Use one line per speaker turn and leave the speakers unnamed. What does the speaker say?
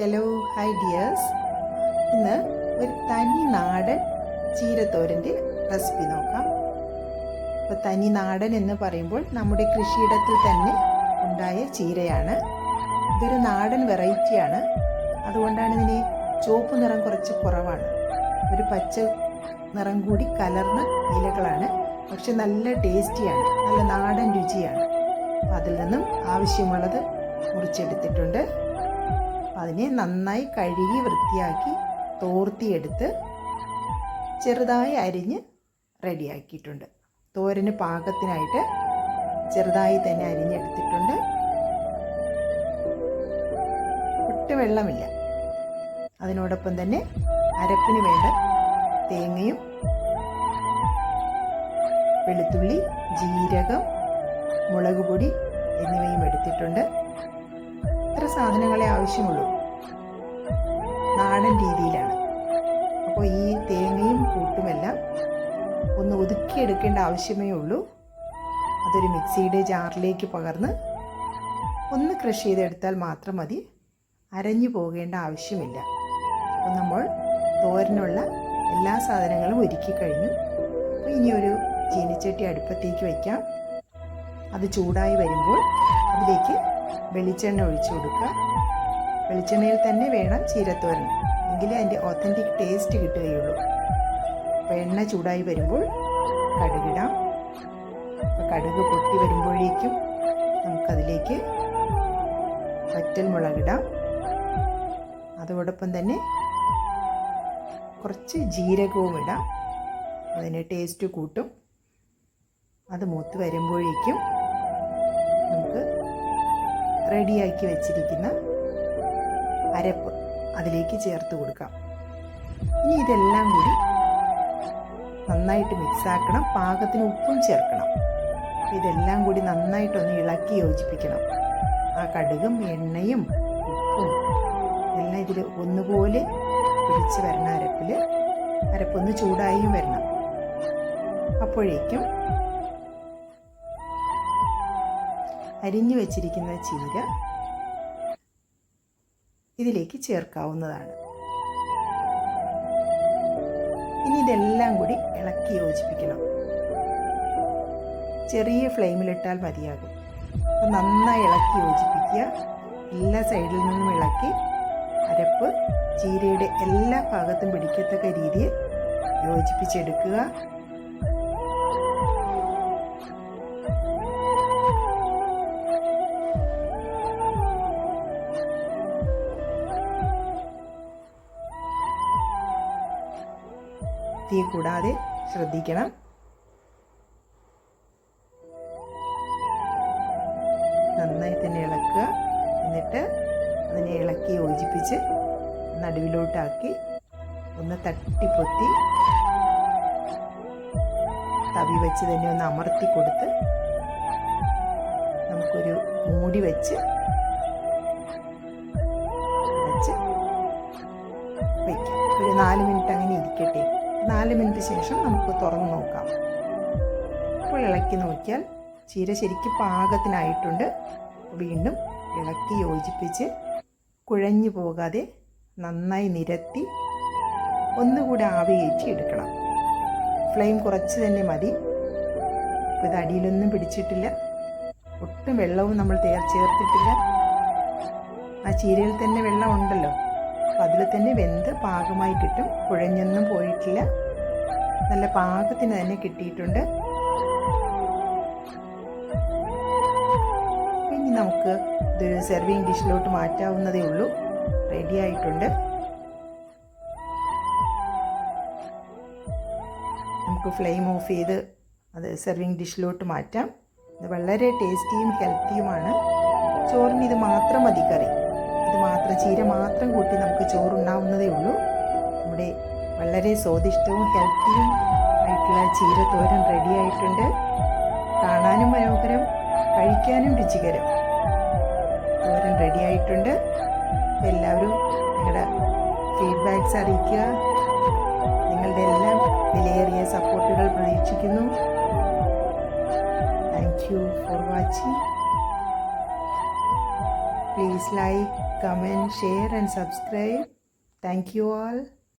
Hello hi dears ഇന്ന് ഒരു തനി നാടൻ ചീരത്തോരന്റെ റെസിപ്പി നോക്കാം. ഇപ്പോൾ തനി നാടൻ എന്ന് പറയുമ്പോൾ നമ്മുടെ കൃഷിയിടത്തിൽ തന്നെ ഉണ്ടായ ചീരയാണ്. ഇതൊരു നാടൻ വെറൈറ്റിയാണ് അതുകൊണ്ടാണ് ഇതിന് ചുവപ്പ് നിറം കുറച്ച് കുറവാണ്. ഒരു പച്ച നിറം കൂടി കലർന്ന ഇലകളാണ്. പക്ഷെ നല്ല ടേസ്റ്റിയാണ് നല്ല നാടൻ രുചിയാണ്. അതിൽ നിന്നും ആവശ്യമുള്ളത് മുറിച്ചെടുത്തിട്ടുണ്ട്. അപ്പം അതിനെ നന്നായി കഴുകി വൃത്തിയാക്കി തോർത്തിയെടുത്ത് ചെറുതായി അരിഞ്ഞ് റെഡിയാക്കിയിട്ടുണ്ട്. തോരന് പാകത്തിനായിട്ട് ചെറുതായി തന്നെ അരിഞ്ഞെടുത്തിട്ടുണ്ട്. ഒട്ടും വെള്ളമില്ല. അതിനോടൊപ്പം തന്നെ അരപ്പിന് വേണ്ട തേങ്ങയും വെളുത്തുള്ളി ജീരകം മുളക് പൊടി എന്നിവയും എടുത്തിട്ടുണ്ട്. സാധനങ്ങളെ ആവശ്യമുള്ളൂ. നാടൻ രീതിയിലാണ്. അപ്പോൾ ഈ തേങ്ങയും കൂട്ടുമെല്ലാം ഒന്ന് ഒതുക്കിയെടുക്കേണ്ട ആവശ്യമേ ഉള്ളൂ. അതൊരു മിക്സിയുടെ ജാറിലേക്ക് പകർന്ന് ഒന്ന് ക്രഷ് ചെയ്തെടുത്താൽ മാത്രം മതി. അരഞ്ഞു പോകേണ്ട ആവശ്യമില്ല. അപ്പോൾ നമ്മൾ തോരനുള്ള എല്ലാ സാധനങ്ങളും ഒരുക്കി കഴിഞ്ഞു. അപ്പോൾ ഇനി ഒരു ചീനിച്ചട്ടി അടുപ്പത്തേക്ക് വയ്ക്കാം അത് ചൂടായി വരുമ്പോൾ അതിലേക്ക് വെളിച്ചെണ്ണ ഒഴിച്ചു കൊടുക്കുക. വെളിച്ചെണ്ണയിൽ തന്നെ വേണം ചീരത്തോരൻ. എങ്കിലേ അതിന്റെ ഒത്തന്റിക് ടേസ്റ്റ് കിട്ടുകയുള്ളൂ. അപ്പോൾ എണ്ണ ചൂടായി വരുമ്പോൾ കടുകിടാം. കടുക് പൊട്ടി വരുമ്പോഴേക്കും നമുക്കതിലേക്ക് വറ്റൽ മുളകിടാം. അതോടൊപ്പം തന്നെ കുറച്ച് ജീരകവും ഇടാം. അതിന് ടേസ്റ്റ് കൂട്ടും. അത് മൂത്ത് വരുമ്പോഴേക്കും നമുക്ക് റെഡിയാക്കി വെച്ചിരിക്കുന്ന അരപ്പ് അതിലേക്ക് ചേർത്ത് കൊടുക്കാം. ഇനി ഇതെല്ലാം കൂടി നന്നായിട്ട് മിക്സാക്കണം പാകത്തിന് ഉപ്പും ചേർക്കണം. ഇതെല്ലാം കൂടി നന്നായിട്ടൊന്ന് ഇളക്കി യോജിപ്പിക്കണം. ആ കടുകും എണ്ണയും ഉപ്പും എല്ലാം ഇതിൽ ഒന്നുപോലെ പിടിച്ച് വരണ അരപ്പിൽ അരപ്പൊന്ന് ചൂടായും വരണം. അപ്പോഴേക്കും അരിഞ്ഞു വെച്ചിരിക്കുന്ന ചീര ഇതിലേക്ക് ചേർക്കാവുന്നതാണ്. ഇനി ഇതെല്ലാം കൂടി ഇളക്കി യോജിപ്പിക്കണം. ചെറിയ ഫ്ലെയിമിലിട്ടാൽ മതിയാകും. അപ്പം നന്നായി ഇളക്കി യോജിപ്പിക്കുക. എല്ലാ സൈഡിൽ നിന്നും ഇളക്കി അരപ്പ് ചീരയുടെ എല്ലാ ഭാഗത്തും പിടിക്കത്തക്ക രീതിയിൽ യോജിപ്പിച്ചെടുക്കുക. തീ കൂടാതെ ശ്രദ്ധിക്കണം. നന്നായി തന്നെ ഇളക്കുക. എന്നിട്ട് അതിനെ ഇളക്കി യോജിപ്പിച്ച് നടുവിലോട്ടാക്കി ഒന്ന് തട്ടിപ്പൊത്തി തവി വെച്ച് തന്നെ ഒന്ന് അമർത്തി കൊടുത്ത് നമുക്കൊരു മൂടി വെച്ച് നാല് മിനിറ്റ് ശേഷം നമുക്ക് തുറന്ന് നോക്കാം. അപ്പോൾ ഇളക്കി നോക്കിയാൽ ചീര ശരിക്കും പാകത്തിനായിട്ടുണ്ട്. വീണ്ടും ഇളക്കി യോജിപ്പിച്ച് കുഴഞ്ഞു പോകാതെ നന്നായി നിരത്തി ഒന്നുകൂടെ ആവി കയറ്റി എടുക്കണം. ഫ്ലെയിം കുറച്ച് തന്നെ മതി. ഇപ്പോൾ ഇത് അടിയിലൊന്നും പിടിച്ചിട്ടില്ല. ഒട്ടും വെള്ളവും നമ്മൾ തേർ ചേർത്തിട്ടില്ല. ആ ചീരയിൽ തന്നെ വെള്ളം ഉണ്ടല്ലോ. അപ്പം അതിൽ തന്നെ വെന്ത് പാകമായി കിട്ടും. കുഴഞ്ഞൊന്നും പോയിട്ടില്ല. നല്ല പാകത്തിന് തന്നെ കിട്ടിയിട്ടുണ്ട്. ഇനി നമുക്ക് ഇതൊരു സെർവിങ് ഡിഷിലോട്ട് മാറ്റാവുന്നതേ ഉള്ളൂ. റെഡി ആയിട്ടുണ്ട്. നമുക്ക് ഫ്ലെയിം ഓഫ് ചെയ്ത് അത് സെർവിങ് ഡിഷിലോട്ട് മാറ്റാം. ഇത് വളരെ ടേസ്റ്റിയും ഹെൽത്തിയുമാണ് ചോറിന് ഇത് മാത്രം മതി കറി. ഇത് മാത്രം ചീര മാത്രം കൂട്ടി നമുക്ക് ചോറുണ്ടാവുന്നതേ ഉള്ളൂ. നമ്മുടെ വളരെ സ്വാദിഷ്ടവും ഹെൽത്തിയും ആയിട്ടുള്ള റെഡി ആയിട്ടുണ്ട്. കാണാനും മനോഹരം കഴിക്കാനും രുചികരം. തോരൻ റെഡി ആയിട്ടുണ്ട്. എല്ലാവരും നിങ്ങളുടെ ഫീഡ്ബാക്ക്സ് അറിയിക്കുക. നിങ്ങളുടെ എല്ലാം വിലയേറിയ സപ്പോർട്ടുകൾ പ്രതീക്ഷിക്കുന്നു. Thank you for watching Please like, comment, share and subscribe. Thank you all.